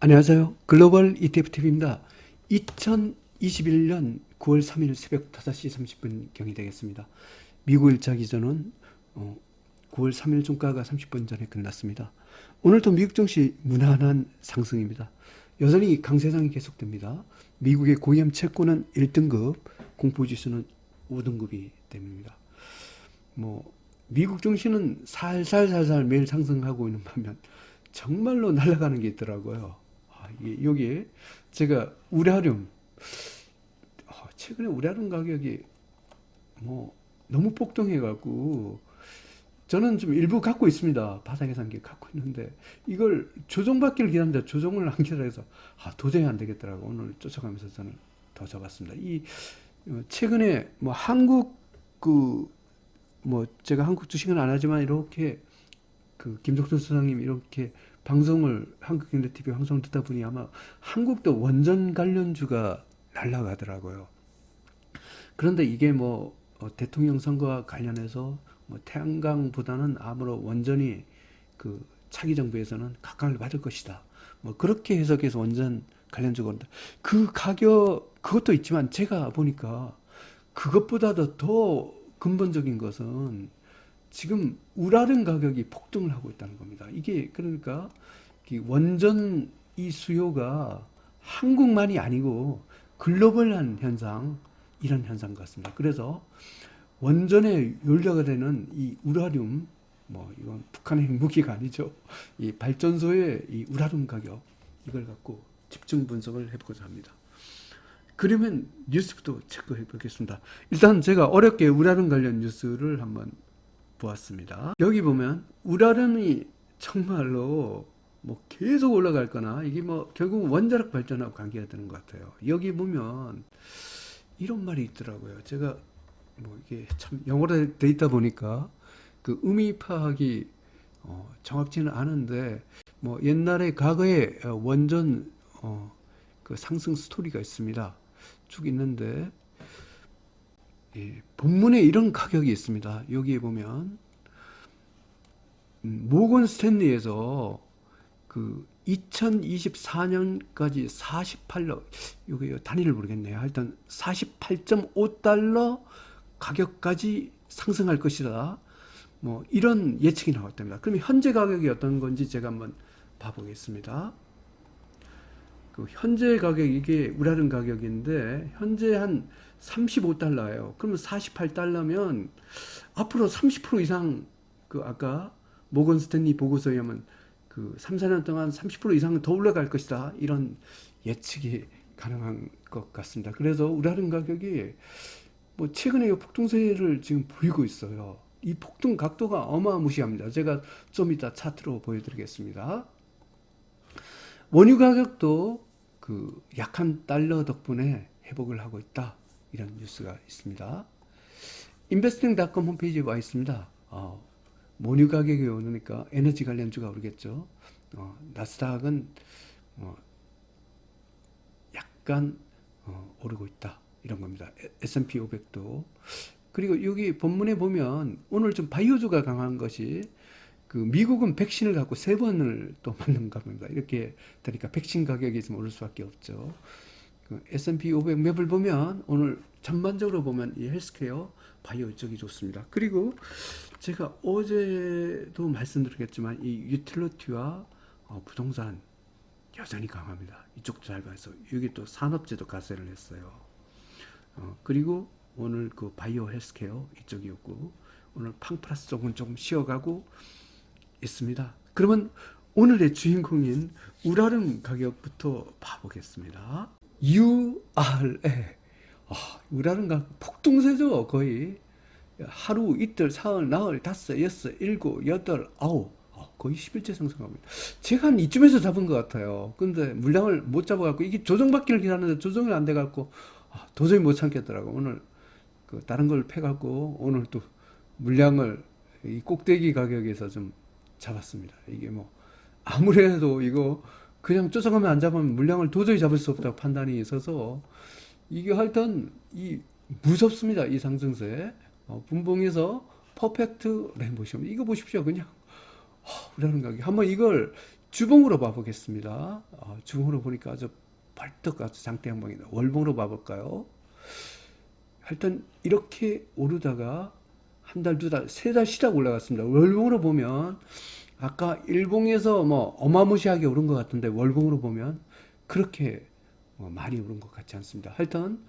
안녕하세요. 글로벌 ETF TV입니다. 2021년 9월 3일 새벽 5시 30분 경이 되겠습니다. 미국 일자 기준은 어, 9월 3일 종가가 30분 전에 끝났습니다. 오늘도 미국 증시 무난한 상승입니다. 여전히 강세장이 계속됩니다. 미국의 고위험 채권은 1등급, 공포지수는 5등급이 됩니다. 뭐 미국 증시는 살살살살 매일 상승하고 있는 반면 정말로 날아가는 게 있더라고요. 여기 제가 우라륨 어, 최근에 우라륨 가격이 뭐 너무 폭등해 갖고 저는 좀 일부 갖고 있습니다. 바닥에 산게 갖고 있는데 이걸 조정받기를 기다렸는데 조정을 안 기다려서 아 도저히 안 되겠더라고 오늘 쫓아가면서 저는 더 잡았습니다. 이 어, 최근에 뭐 한국 그 뭐 제가 한국 주식은 안 하지만 이렇게 그 김종철 소장님 이렇게 방송을 한국경제 TV 방송을 듣다 보니 아마 한국도 원전 관련주가 날아가더라고요. 그런데 이게 뭐 어, 대통령 선거와 관련해서 뭐 태양광보다는 아무로 원전이 그 차기 정부에서는 각광을 받을 것이다. 뭐 그렇게 해석해서 원전 관련주가 온다. 그 가격 그것도 있지만 제가 보니까 그것보다도 더 근본적인 것은 지금 우라른 가격이 폭등을 하고 있다는 겁니다. 이게 그러니까 이 원전 이 수요가 한국만이 아니고 글로벌한 현상 이런 현상 같습니다. 그래서 원전의 연료가 되는 이 우라륨 뭐 이건 북한의 무기가 아니죠. 이 발전소의 이 우라륨 가격 이걸 갖고 집중 분석을 해보고자 합니다. 그러면 뉴스부터 체크해 보겠습니다. 일단 제가 어렵게 우라름 관련 뉴스를 한번 보았습니다. 여기 보면 우라름이 정말로 뭐 계속 올라갈 거나 이게 뭐 결국 원자력 발전하고 관계가 되는 것 같아요. 여기 보면 이런 말이 있더라고요. 제가 뭐 이게 참 영어로 돼 있다 보니까 그 의미 파악이 어 정확지는 않은데 뭐 옛날에 과거에 어, 원전 어 그 상승 스토리가 있습니다. 쭉 있는데 예, 본문에 이런 가격이 있습니다. 여기에 보면 음, 모건 스탠리에서 그 2024년까지 48러 이게 단위를 모르겠네요. 하여튼 48.5달러 가격까지 상승할 것이다. 뭐 이런 예측이 나왔답니다. 그럼 현재 가격이 어떤 건지 제가 한번 봐보겠습니다. 그 현재 가격 이게 우라른 가격인데 현재 한 35달러예요. 그러면 48달러면 앞으로 30% 이상 그 아까 모건 스탠리 보고서에 하면 그 3, 4년 동안 30% 이상 더 올라갈 것이다. 이런 예측이 가능한 것 같습니다. 그래서 우라른 가격이 뭐 최근에 이 폭등세를 지금 보이고 있어요. 이 폭등 각도가 어마무시합니다. 제가 좀 이따 차트로 보여드리겠습니다. 원유 가격도 그 약한 달러 덕분에 회복을 하고 있다. 이런 뉴스가 있습니다. 인베스팅닷컴 홈페이지에 와 있습니다. 어, 원유 가격이 오르니까 에너지 관련주가 오르겠죠. 어, 나스닥은 어, 약간 어, 오르고 있다. 이런 겁니다. S&P 500도. 그리고 여기 본문에 보면 오늘 좀 바이오주가 강한 것이 그 미국은 백신을 갖고 세 번을 또 맞는가 봅니다. 이렇게 되니까 백신 가격이 좀 오를 수밖에 없죠. 그 S&P 500 맵을 보면 오늘 전반적으로 보면 이 헬스케어 바이오 쪽이 좋습니다. 그리고 제가 어제도 말씀드렸겠지만 이 유틸리티와 어, 부동산 여전히 강합니다. 이쪽도 잘 가서 여기 또 산업재도 가세를 했어요. 어, 그리고 오늘 그 바이오 헬스케어 이쪽이었고 오늘 팡플러스 쪽은 조금 쉬어가고 있습니다. 그러면 오늘의 주인공인 우라름 가격부터 봐보겠습니다. URA 아, 우라름 가격 폭등세죠 거의 하루 이틀 사흘 나흘 다섯 여섯 일곱 여덟 아홉 아, 거의 10일째 상승합니다. 제가 한 이쯤에서 잡은 것 같아요. 근데 물량을 못 잡아갖고 이게 조정받기를 기다렸는데 조정이 안 돼갖고 아, 도저히 못 참겠더라고. 오늘 그 다른 걸 패갖고 오늘 또 물량을 이 꼭대기 가격에서 좀 잡았습니다. 이게 뭐 아무래도 이거 그냥 쫓아가면 안 잡으면 물량을 도저히 잡을 수 없다고 판단이 있어서 이게 하여튼 이 무섭습니다. 이 상승세 어, 분봉에서 퍼펙트 램 보시면 이거 보십시오. 그냥 어, 우라는 가격 한번 이걸 주봉으로 봐보겠습니다. 어, 주봉으로 보니까 아주 벌떡 아주 장대 양봉이다. 월봉으로 봐볼까요? 하여튼 이렇게 오르다가 한 달, 두 달, 세 달 쉬다가 올라갔습니다. 월봉으로 보면 아까 일봉에서 뭐 어마무시하게 오른 것 같은데 월봉으로 보면 그렇게 뭐 많이 오른 것 같지 않습니다. 하여튼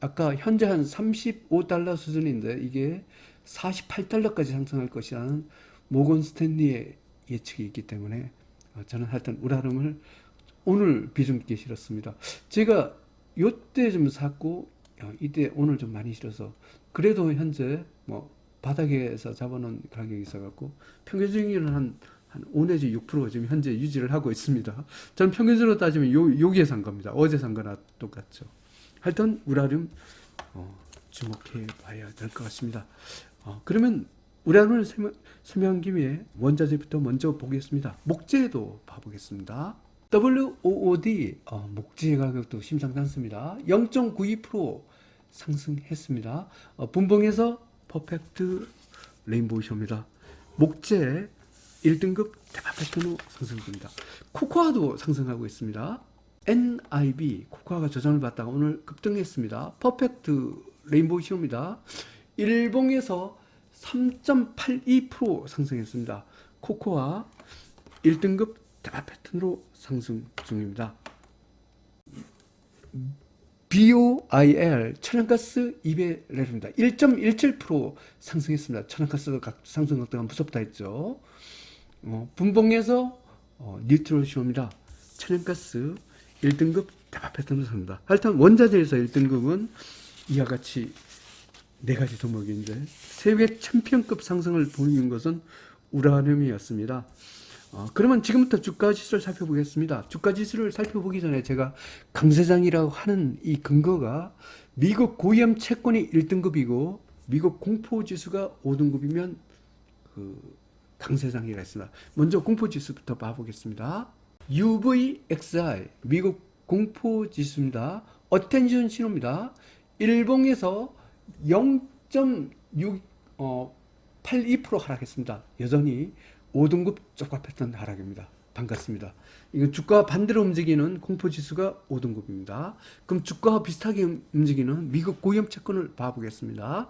아까 현재 한 35달러 수준인데 이게 48달러까지 상승할 것이라는 모건 스탠리의 예측이 있기 때문에 어, 저는 하여튼 우라름을 오늘 비중 있게 실었습니다. 제가 요때 좀 샀고 어, 이때 오늘 좀 많이 실어서 그래도 현재 뭐 바닥에서 잡아놓은 가격이 있어갖고 평균적으로는 한, 한 5 내지 6% 지금 현재 유지를 하고 있습니다. 저는 평균적으로 따지면 요, 요기에 산 겁니다. 어제 산 거나 똑같죠. 하여튼 우라륨 어, 주목해 봐야 될 것 같습니다. 어, 그러면 우라륨을 설명, 김에 원자재부터 먼저 보겠습니다. 목재도 봐보겠습니다. WOOD 어, 목재 가격도 심상치 않습니다. 0.92% 상승했습니다. 어, 분봉에서 퍼펙트 레인보우쇼입니다. 목재 1등급 대박 패턴으로 상승 중입니다. 코코아도 상승하고 있습니다. NIB 코코아가 저장을 받다가 오늘 급등했습니다. 퍼펙트 레인보우 쇼입니다. 일봉에서 3.82% 상승했습니다. 코코아 1등급 대박 패턴으로 상승 중입니다. BOIL 천연가스 200레입니다. 1.17% 상승했습니다. 천연가스 각- 상승 각도가 무섭다 했죠. 어, 분봉에서 어, 뉴트럴쇼입니다. 천연가스 1등급 대박 패턴으로 삽니다. 하여튼 원자재에서 1등급은 이와 같이 네 가지 종목인데 세계 챔피언급 상승을 보이는 것은 우라늄이었습니다. 어, 그러면 지금부터 주가 지수를 살펴보겠습니다. 주가 지수를 살펴보기 전에 제가 강세장이라고 하는 이 근거가 미국 고위험 채권이 1등급이고 미국 공포 지수가 5등급이면 그 강세장이라 했습니다. 먼저 공포 지수부터 봐보겠습니다. UVXI 미국 공포 지수입니다. 어텐션 신호입니다. 일봉에서 0.6 어, 82% 하락했습니다. 여전히 5등급 쪽과 패턴 하락입니다. 반갑습니다. 이건 주가와 반대로 움직이는 공포 지수가 5등급입니다. 그럼 주가와 비슷하게 움직이는 미국 고위험 채권을 봐보겠습니다.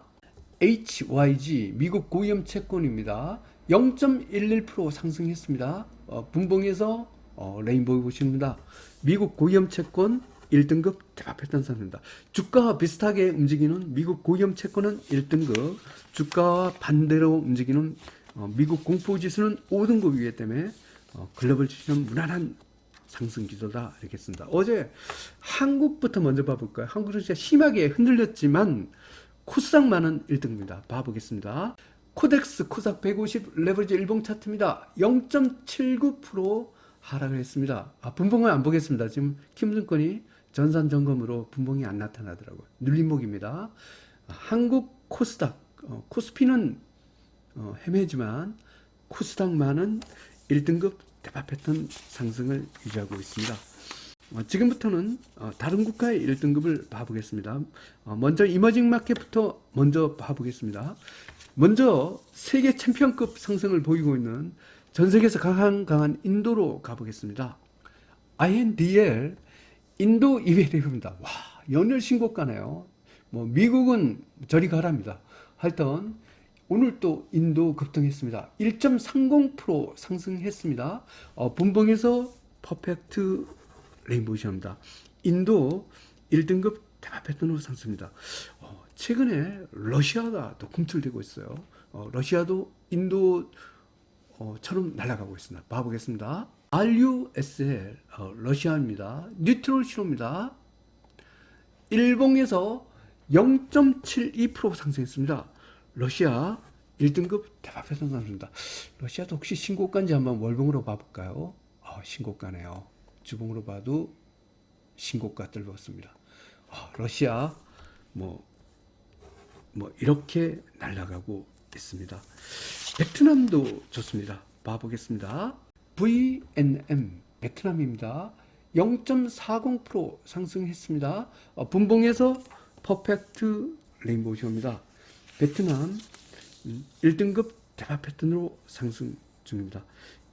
HYG 미국 고위험 채권입니다. 0.11% 상승했습니다. 어, 분봉에서 어, 레인보우 보십니다. 미국 고위험 채권 1등급 대박 패턴 상승입니다. 주가와 비슷하게 움직이는 미국 고위험 채권은 1등급, 주가와 반대로 움직이는 어, 미국 공포 지수는 5등급이기 때문에 어, 글로벌 지수는 무난한 상승 기조다 알겠습니다. 어제 한국부터 먼저 봐볼까요? 한국 증시가 심하게 흔들렸지만 코스닥만은 1등입니다. 봐보겠습니다. 코덱스 코스닥 150 레버리지 일봉 차트입니다. 0.79% 하락을 했습니다. 아, 분봉을 안 보겠습니다. 지금 킴증권이 전산 점검으로 분봉이 안 나타나더라고요. 눌림목입니다. 아, 한국 코스닥 어, 코스피는 어, 헤매지만 코스닥만은 1등급 대박 패턴 상승을 유지하고 있습니다. 어, 지금부터는 어, 다른 국가의 1등급을 봐보겠습니다. 어, 먼저 이머징 마켓부터 먼저 봐보겠습니다. 먼저 세계 챔피언급 상승을 보이고 있는 전 세계에서 강한 강한 인도로 가보겠습니다. INDL 인도 2회 대표입니다. 와 연일 신고가네요. 뭐 미국은 저리 가랍니다. 하여튼 오늘 또 인도 급등했습니다. 1.30% 상승했습니다. 어, 분봉에서 퍼펙트 레인보우시입니다. 인도 1등급 대박 패턴으로 상승입니다. 어, 최근에 러시아가 또 꿈틀대고 있어요. 어, 러시아도 인도처럼 날아가고 있습니다. 봐보겠습니다. RUSL 어, 러시아입니다. 뉴트럴 신호입니다. 일봉에서 0.72% 상승했습니다. 러시아 1등급 대박 패턴 상승입니다. 러시아도 혹시 신고가인지 한번 월봉으로 봐볼까요? 아, 신고가네요. 주봉으로 봐도 신고가 뜰었습니다. 아, 러시아 뭐, 뭐 이렇게 날아가고 있습니다. 베트남도 좋습니다. 봐보겠습니다. VNM 베트남입니다. 0.40% 상승했습니다. 어, 분봉에서 퍼펙트 레인보우쇼입니다. 베트남 음, 1등급 대박 패턴으로 상승 중입니다.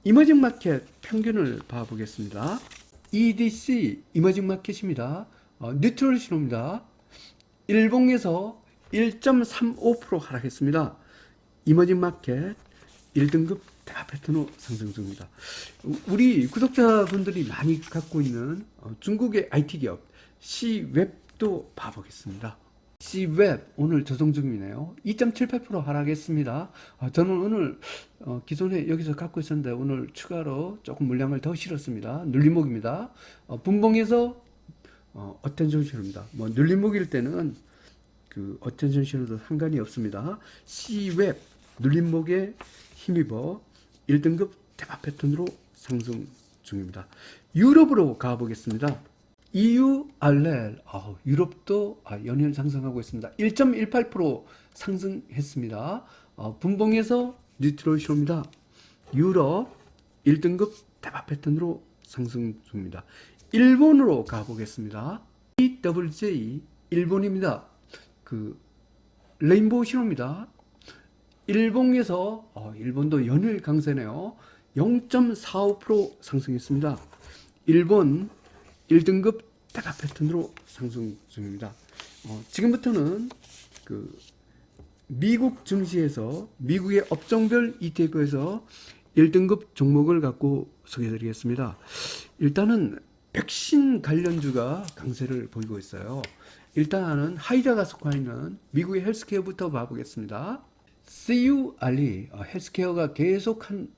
이머징 마켓 평균을 봐보겠습니다. EDC 이머징 마켓입니다. 어, 뉴트럴 신호입니다. 일봉에서 1.35% 하락했습니다. 이머징 마켓 1등급 대화 패턴으로 상승 중입니다. 우리 구독자분들이 많이 갖고 있는 어, 중국의 IT 기업 C웹도 봐보겠습니다. C웹 오늘 조정 중이네요. 2.78% 하락했습니다. 아, 저는 오늘 어, 기존에 여기서 갖고 있었는데 오늘 추가로 조금 물량을 더 실었습니다. 눌림목입니다. 어, 분봉에서 어, 어텐션 신호입니다. 뭐 눌림목일 때는 그 어텐션 신호도 상관이 없습니다. C웹 눌림목에 힘입어 1등급 대박 패턴으로 상승 중입니다. 유럽으로 가보겠습니다. EU RL 어, 유럽도 아, 연일 상승하고 있습니다. 1.18% 상승했습니다. 어, 분봉에서 뉴트럴 쇼입니다. 유럽 1등급 대박 패턴으로 상승 중입니다. 일본으로 가보겠습니다. EWJ 일본입니다. 그 레인보우 신호입니다. 일봉에서 어, 일본도 연일 강세네요. 0.45% 상승했습니다. 일본 1등급 대가 패턴으로 상승 중입니다. 어, 지금부터는 그 미국 증시에서 미국의 업종별 ETF에서 1등급 종목을 갖고 소개해드리겠습니다. 일단은 백신 관련주가 강세를 보이고 있어요. 일단은 하이자가 속하 있는 미국의 헬스케어부터 봐보겠습니다. CUR이 어, 헬스케어가 계속 한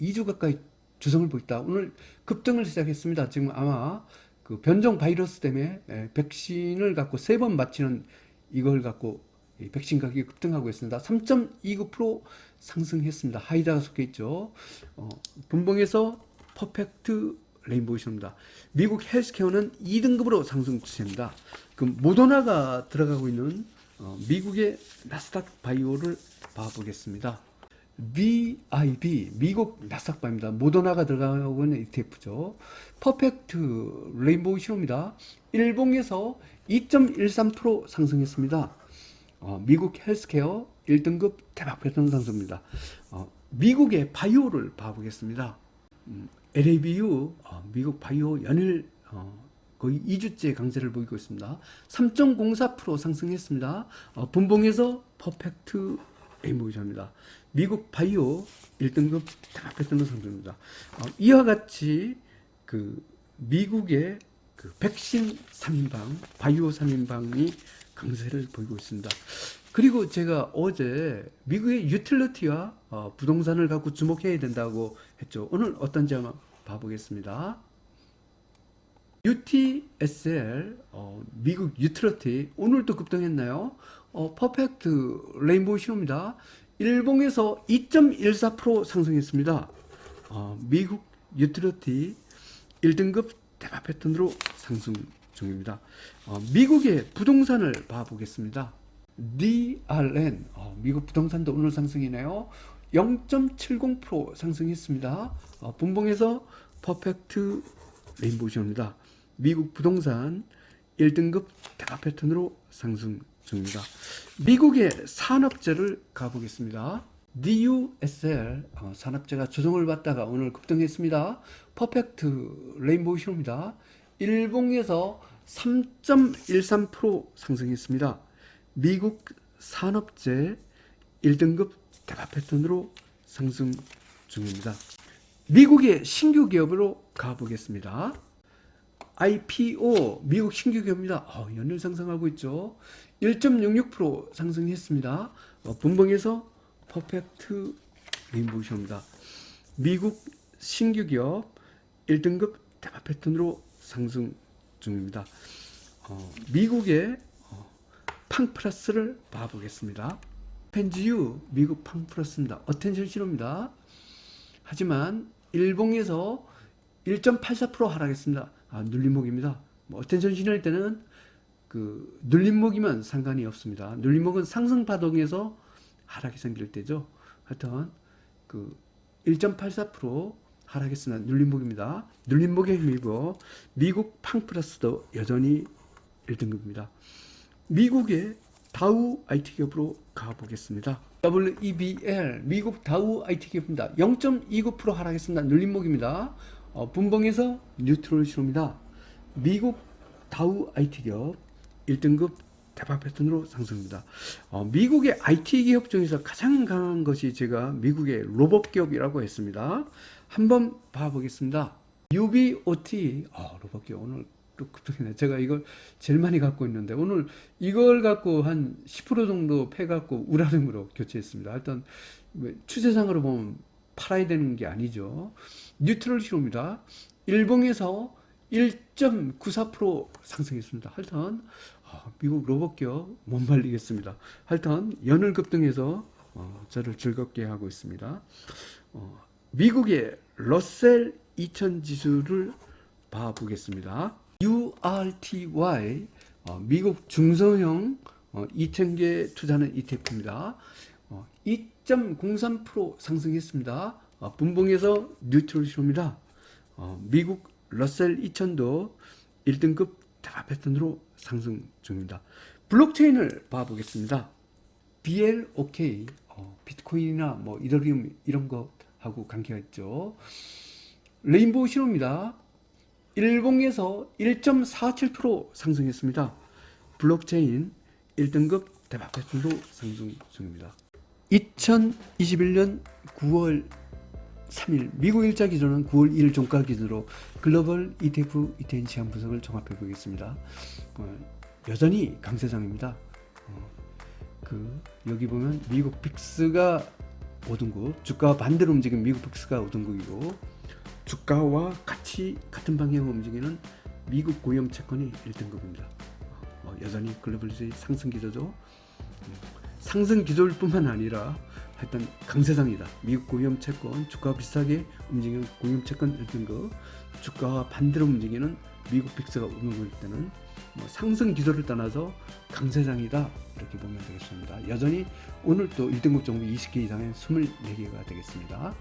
2주 가까이 주성을 보였다. 오늘 급등을 시작했습니다. 지금 아마 그 변종 바이러스 때문에 에, 백신을 갖고 세 번 맞히는 이걸 갖고 이 백신 가격이 급등하고 있습니다. 3.29% 상승했습니다. 하이자가 속해 있죠. 어, 분봉에서 퍼펙트 레인보우 신호입니다. 미국 헬스케어는 2등급으로 상승 추세입니다. 그 모더나가 들어가고 있는 어, 미국의 나스닥 바이오를 봐보겠습니다. VIB 미국 나스닥바입니다. 모더나가 들어가고 있는 ETF죠. 퍼펙트 레인보우 신호입니다. 일봉에서 2.13% 상승했습니다. 어, 미국 헬스케어 1등급 대박 패턴 상승입니다. 어, 미국의 바이오를 봐보겠습니다. 음, LABU 어, 미국 바이오 연일 어, 거의 2주째 강세를 보이고 있습니다. 3.04% 상승했습니다. 어, 분봉에서 퍼펙트 레인보우입니다. 미국 바이오 1등급 대박 패턴 상승입니다. 어, 이와 같이 그 미국의 그 백신 3인방, 바이오 3인방이 강세를 보이고 있습니다. 그리고 제가 어제 미국의 유틸리티와 어, 부동산을 갖고 주목해야 된다고 했죠. 오늘 어떤지 한번 봐보겠습니다. UTSL 어, 미국 유틸리티 오늘도 급등했나요? 어, 퍼펙트 레인보우 신호입니다. 일봉에서 2.14% 상승했습니다. 어, 미국 유틸리티 1등급 대박 패턴으로 상승 중입니다. 어, 미국의 부동산을 봐보겠습니다. DRN 어, 미국 부동산도 오늘 상승이네요. 0.70% 상승했습니다. 어, 분봉에서 퍼펙트 레인보우션입니다. 미국 부동산 1등급 대박 패턴으로 상승 중입니다. 미국의 산업재를 가보겠습니다. DUSL 어, 산업재가 조정을 받다가 오늘 급등했습니다. 퍼펙트 레인보우 신호입니다. 일봉에서 3.13% 상승했습니다. 미국 산업재 1등급 대박 패턴으로 상승 중입니다. 미국의 신규 기업으로 가보겠습니다. IPO 미국 신규 기업입니다. 어, 연일 상승하고 있죠. 1.66% 상승했습니다. 어, 분봉에서 퍼펙트 레인보우쇼입니다. 미국 신규 기업 1등급 대박 패턴으로 상승 중입니다. 어, 미국의 어, 팡플러스를 봐보겠습니다. 펜지유 미국 팡플러스입니다. 어텐션 신호입니다. 하지만 일봉에서 1.84% 하락했습니다. 아, 눌림목입니다. 뭐 어텐션 신호일 때는 그 눌림목이면 상관이 없습니다. 눌림목은 상승 파동에서 하락이 생길 때죠. 하여튼 그 1.84% 하락했으나 눌림목입니다. 눌림목에 힘입어 미국 팡플러스도 여전히 1등급입니다. 미국의 다우 IT 기업으로 가보겠습니다. WEBL 미국 다우 IT 기업입니다. 0.29% 하락했습니다. 눌림목입니다. 어, 분봉에서 뉴트럴 신호입니다. 미국 다우 IT 기업 1등급 대박 패턴으로 상승입니다. 어, 미국의 IT 기업 중에서 가장 강한 것이 제가 미국의 로봇 기업이라고 했습니다. 한번 봐보겠습니다. UBOT 아, 로봇 기업 오늘 또 급등이네. 제가 이걸 제일 많이 갖고 있는데 오늘 이걸 갖고 한 10% 정도 패 갖고 우라름으로 교체했습니다. 일단 왜 추세상으로 보면 팔아야 되는 게 아니죠. 뉴트럴 신호입니다. 일봉에서 1.94% 상승했습니다. 하여튼 아, 미국 로봇 기업 못 말리겠습니다. 하여튼 연을 급등해서 어, 저를 즐겁게 하고 있습니다. 어, 미국의 러셀 2000 지수를 봐보겠습니다. URTY 어, 미국 중소형 어, 2,000개 투자는 ETF입니다. 어, 2.03% 상승했습니다. 어, 분봉에서 뉴트럴 신호입니다. 어, 미국 러셀 2000도 1등급 대박 패턴으로 상승 중입니다. 블록체인을 봐보겠습니다. BLOK 어, 비트코인이나 뭐 이더리움 이런 거하고 관계가 있죠. 레인보우 신호입니다. 일봉에서 1.47% 상승했습니다. 블록체인 1등급 대박 패턴도 상승 중입니다. 2021년 9월 3일 미국 일자 기준은 9월 1일 종가 기준으로 글로벌 ETF ETN 시장 분석을 종합해 보겠습니다. 어, 여전히 강세장입니다. 어, 그 여기 보면 미국 빅스가 5등급, 주가와 반대로 움직이는 미국 빅스가 5등급이고 주가와 같이 같은 방향으로 움직이는 미국 고용 채권이 1등급입니다. 어, 여전히 글로벌리 상승 기조죠. 음, 상승 기조일 뿐만 아니라 하여튼 강세상이다. 미국 고용 채권 주가와 비슷하게 움직이는 고용 채권 1등급, 주가와 반대로 움직이는 미국 빅스가 5등급일 때는 뭐 상승 기조를 떠나서 강세장이다 이렇게 보면 되겠습니다. 여전히 오늘 또 1등급 정도 20개 이상의 24개가 되겠습니다.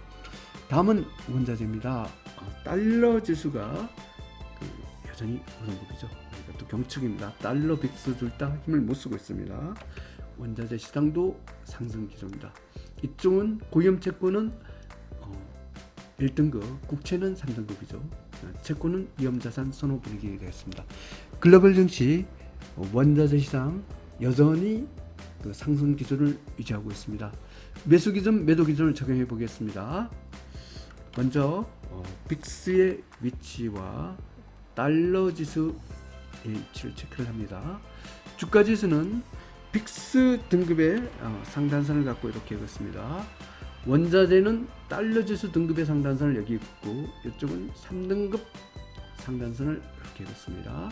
다음은 원자재입니다. 어, 달러 지수가 그 여전히 우선급이죠. 그러니까 또 경축입니다. 달러 빅스 둘 다 힘을 못 쓰고 있습니다. 원자재 시장도 상승 기조입니다. 이쪽은 고위험 채권은 어, 1등급, 국채는 3등급이죠. 채권은 위험자산 선호 분위기 되겠습니다. 글로벌 증시 어, 원자재 시장 여전히 그 상승 기조를 유지하고 있습니다. 매수 기준, 매도 기준을 적용해 보겠습니다. 먼저 어, 빅스의 위치와 달러 지수 위치를 체크를 합니다. 주가 지수는 빅스 등급의 어, 상단선을 갖고 이렇게 그었습니다. 원자재는 달러 지수 등급의 상단선을 여기 있고 이쪽은 3등급 상단선을 이렇게 그었습니다.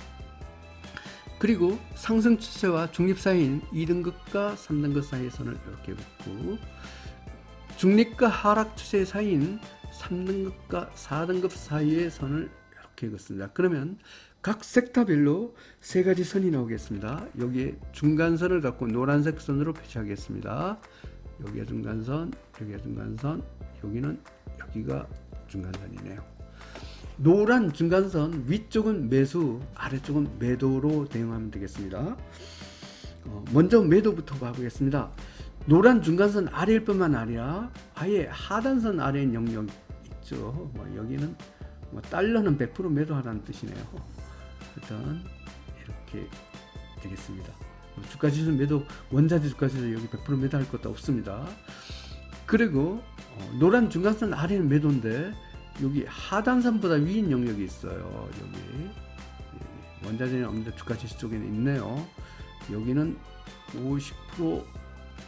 그리고 상승 추세와 중립 사이인 2등급과 3등급 사이의 선을 이렇게 긋고 중립과 하락 추세 사이인 3등급과 4등급 사이의 선을 이렇게 긋습니다. 그러면 각 섹터별로 세 가지 선이 나오겠습니다. 여기에 중간선을 갖고 노란색 선으로 표시하겠습니다. 여기가 중간선, 여기가 중간선, 여기는 여기가 중간선이네요. 노란 중간선 위쪽은 매수, 아래쪽은 매도로 대응하면 되겠습니다. 어, 먼저 매도부터 봐보겠습니다. 노란 중간선 아래일 뿐만 아니라 아예 하단선 아래인 영역 있죠. 뭐 여기는 뭐 달러는 100% 매도하라는 뜻이네요. 일단 이렇게 되겠습니다. 뭐 주가 지수 매도 원자재 주가 지수 여기 100% 매도할 것도 없습니다. 그리고 어, 노란 중간선 아래는 매도인데 여기 하단선보다 위인 영역이 있어요. 여기, 여기. 원자재는 없는데 주가 지수 쪽에는 있네요. 여기는 50%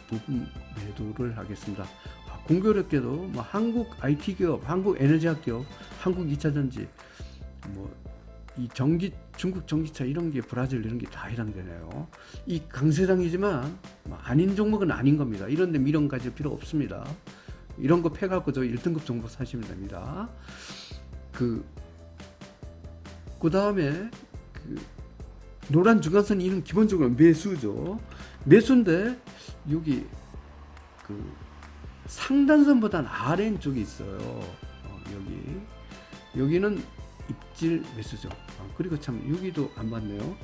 부분 매도를 하겠습니다. 아, 공교롭게도 뭐 한국 IT 기업, 한국 에너지학 기업, 한국 2차 전지, 뭐 이 전기 중국 전기차 이런 게 브라질 이런 게 다 해당되네요. 이 강세장이지만 뭐 아닌 종목은 아닌 겁니다. 이런데 미련 가질 필요 없습니다. 이런 거 패갖고 저 1등급 종목 사시면 됩니다. 그, 그 다음에 그 노란 중간선 이는 기본적으로 매수죠. 매수인데 여기 그 상단선보다는 아래 쪽이 있어요. 어, 여기 여기는 입질 매수죠. 아, 그리고 참 여기도 안 봤네요.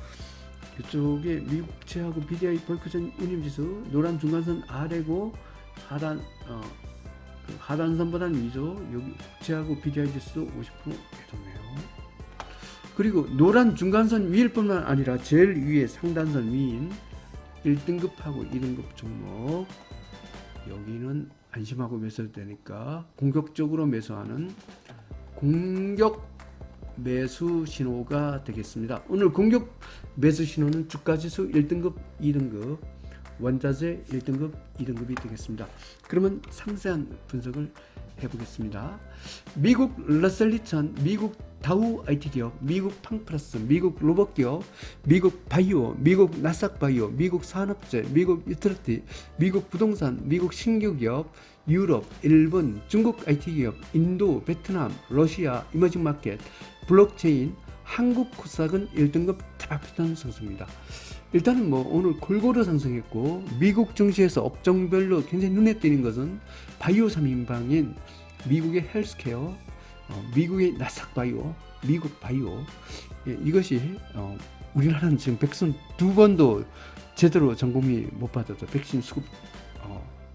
이쪽에 미국 채하고 BDI 벌크전 운임지수 노란 중간선 아래고 하단 어, 그 하단선보다는 위죠. 여기 국채하고 BDI 지수도 50% 매도네요. 그리고 노란 중간선 위일 뿐만 아니라 제일 위에 상단선 위인 1등급하고 2등급 종목 여기는 안심하고 매수해도 되니까 공격적으로 매수하는 공격 매수 신호가 되겠습니다. 오늘 공격 매수 신호는 주가지수 1등급, 2등급, 원자재 1등급, 2등급이 되겠습니다. 그러면 상세한 분석을 해보겠습니다. 미국 러셀 2000, 미국 다우 IT 기업, 미국 팡플러스, 미국 로봇 기업, 미국 바이오, 미국 나삭 바이오, 미국 산업재, 미국 유틸리티, 미국 부동산, 미국 신규 기업, 유럽, 일본, 중국 IT 기업, 인도, 베트남, 러시아, 이머징 마켓, 블록체인, 한국 코스닥은 1등급 트라피던 상승입니다. 일단은 뭐 오늘 골고루 상승했고 미국 증시에서 업종별로 굉장히 눈에 띄는 것은 바이오 3인방인 미국의 헬스케어, 어, 미국의 나삭 바이오, 미국 바이오 예, 이것이 어, 우리나라는 지금 백신 두 번도 제대로 전공이 못 받아도 백신 수급 어,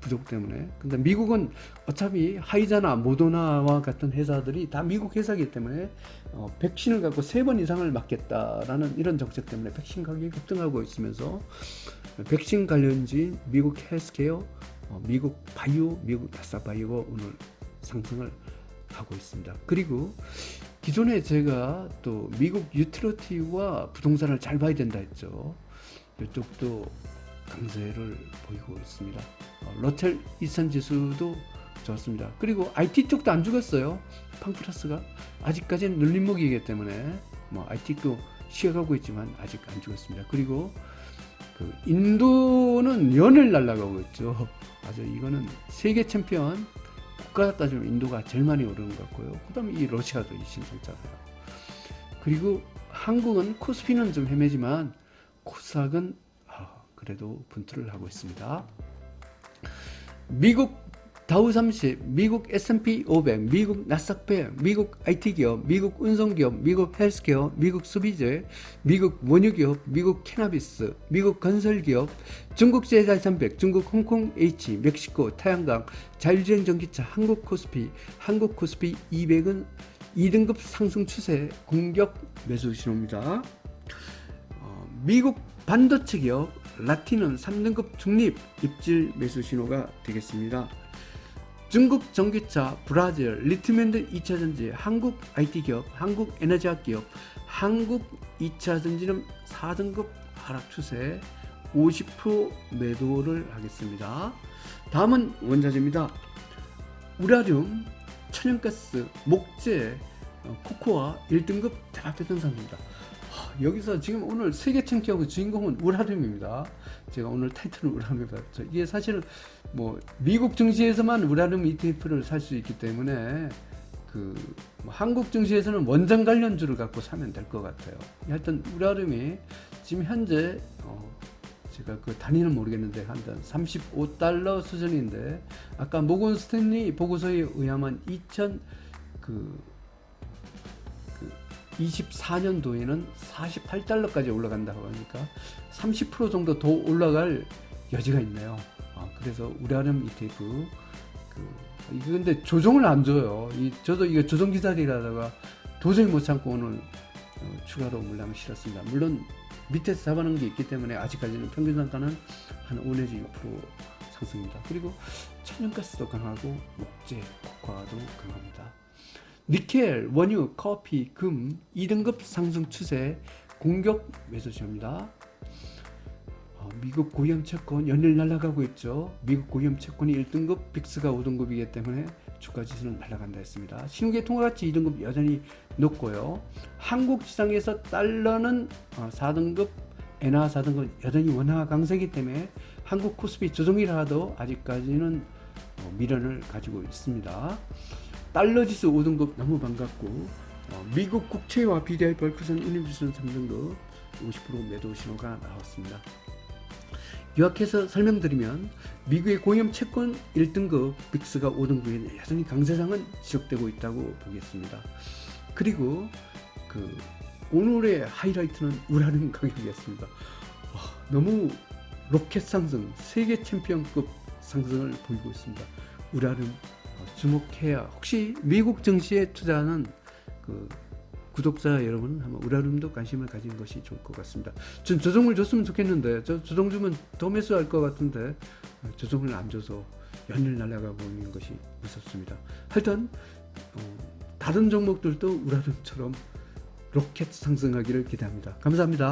부족 때문에 근데 미국은 어차피 하이자나 모더나와 같은 회사들이 다 미국 회사이기 때문에 어, 백신을 갖고 세 번 이상을 맞겠다라는 이런 정책 때문에 백신 가격이 급등하고 있으면서 백신 관련지 미국 헬스케어, 어, 미국 바이오, 미국 나사바이오가 오늘 상승을 하고 있습니다. 그리고 기존에 제가 또 미국 유틸리티와 부동산을 잘 봐야 된다 했죠. 이쪽도 강세를 보이고 있습니다. 어, 로텔 2000 지수도 좋습니다. 그리고 IT 쪽도 안 죽었어요. 팡플러스가 아직까지는 눌림목이기 때문에 뭐 IT도 쉬어가고 있지만 아직 안 죽었습니다. 그리고 그 인도는 연을 날아가고 있죠. 아주 이거는 세계 챔피언 국가 따지면 인도가 제일 많이 오르는 것 같고요. 그다음에 이 러시아도 이 신성자고요. 그리고 한국은 코스피는 좀 헤매지만 코스닥은 아, 그래도 분투를 하고 있습니다. 미국 다우 30, 미국 S&P 500, 미국 나스닥100, 미국 IT 기업, 미국 운송 기업, 미국 헬스케어, 미국 소비재, 미국 원유 기업, 미국 캐나비스, 미국 건설 기업, 중국 제자산 100, 중국 홍콩 H, 멕시코 태양광, 자율주행 전기차, 한국 코스피, 한국 코스피 200은 2등급 상승 추세 공격 매수 신호입니다. 어, 미국 반도체 기업 라틴은 3등급 중립 입질 매수 신호가 되겠습니다. 중국 전기차, 브라질, 리튬앤드 2차전지, 한국 IT 기업, 한국 에너지학 기업, 한국 2차전지는 4등급 하락 추세 50% 매도를 하겠습니다. 다음은 원자재입니다. 우라늄, 천연가스, 목재, 어, 코코아 1등급 대합회전 상입니다. 여기서 지금 오늘 세계 챔피언 주인공은 우라늄입니다. 제가 오늘 타이틀은 받았죠. 이게 사실은 뭐 미국 증시에서만 우라늄 ETF를 살 수 있기 때문에 그뭐 한국 증시에서는 원전 관련주를 갖고 사면 될 것 같아요. 하여튼 우라늄이 지금 현재 어 제가 그 단위는 모르겠는데 한 35달러 수준인데 아까 모건 스탠리 보고서에 의하면 2000그 24년도에는 48달러까지 올라간다고 하니까 30% 정도 더 올라갈 여지가 있네요. 아, 그래서 우라늄 ETF 그 근데 조정을 안 줘요. 이 저도 이거 조정 기다리다가 도저히 못 참고 오늘 어, 추가로 물량을 실었습니다. 물론 밑에서 잡아놓은 게 있기 때문에 아직까지는 평균 단가는 한 5 내지 6% 상승입니다. 그리고 천연가스도 강하고 목재, 코코아도 강합니다. 니켈, 원유, 커피, 금 2등급 상승 추세 공격 매수시입니다. 어, 미국 고위험 채권 연일 날아가고 있죠. 미국 고위험 채권이 1등급, 빅스가 5등급이기 때문에 주가 지수는 날아간다 했습니다. 신흥계 통화가치 2등급 여전히 높고요. 한국 시장에서 달러는 4등급, 엔화 4등급 여전히 원화 강세이기 때문에 한국 코스피 조정이라도 아직까지는 어, 미련을 가지고 있습니다. 달러 지수 5등급 너무 반갑고 어, 미국 국채와 비대할 벌크선 운임지수는 3등급 50% 매도 신호가 나왔습니다. 요약해서 설명드리면 미국의 고위험 채권 1등급 빅스가 5등급에 여전히 강세장은 지속되고 있다고 보겠습니다. 그리고 그 오늘의 하이라이트는 우라늄 가격이었습니다. 와, 너무 로켓 상승, 세계 챔피언급 상승을 보이고 있습니다. 우라늄 어, 주목해야 혹시 미국 증시에 투자하는 그 구독자 여러분 한번 우라늄도 관심을 가지는 것이 좋을 것 같습니다. 전 조정을 줬으면 좋겠는데 저 조정 주면 더 매수할 것 같은데 어, 조정을 안 줘서 연일 날아가고 있는 것이 무섭습니다. 하여튼 어, 다른 종목들도 우라늄처럼 로켓 상승하기를 기대합니다. 감사합니다.